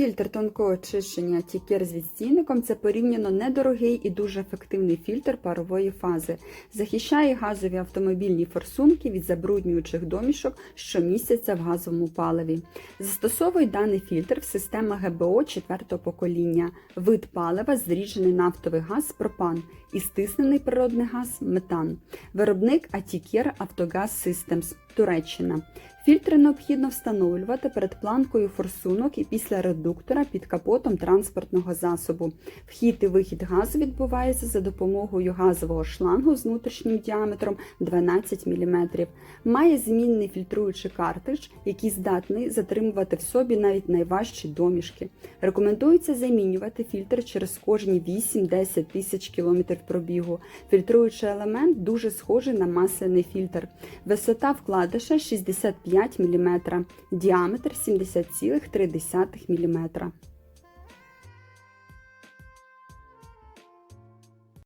Фільтр тонкого очищення тікер з відстійником це порівняно недорогий і дуже ефективний фільтр парової фази. Захищає газові автомобільні форсунки від забруднюючих домішок щомісяця в газовому паливі. Застосовує даний фільтр в системах ГБО 4 покоління, вид палива зріджений нафтовий газ пропан і стиснений природний газ метан. Виробник Атікер Автогаз Systems, Туреччина. Фільтри необхідно встановлювати перед планкою форсунок і після редуктора під капотом транспортного засобу. Вхід і вихід газу відбувається за допомогою газового шлангу з внутрішнім діаметром 12 мм. Має змінний фільтруючий картридж, який здатний затримувати в собі навіть найважчі домішки. Рекомендується замінювати фільтр через кожні 8-10 тисяч кілометрів пробігу. Фільтруючий елемент дуже схожий на масляний фільтр. Висота вкладиша 65 мм, діаметр 70,3 мм.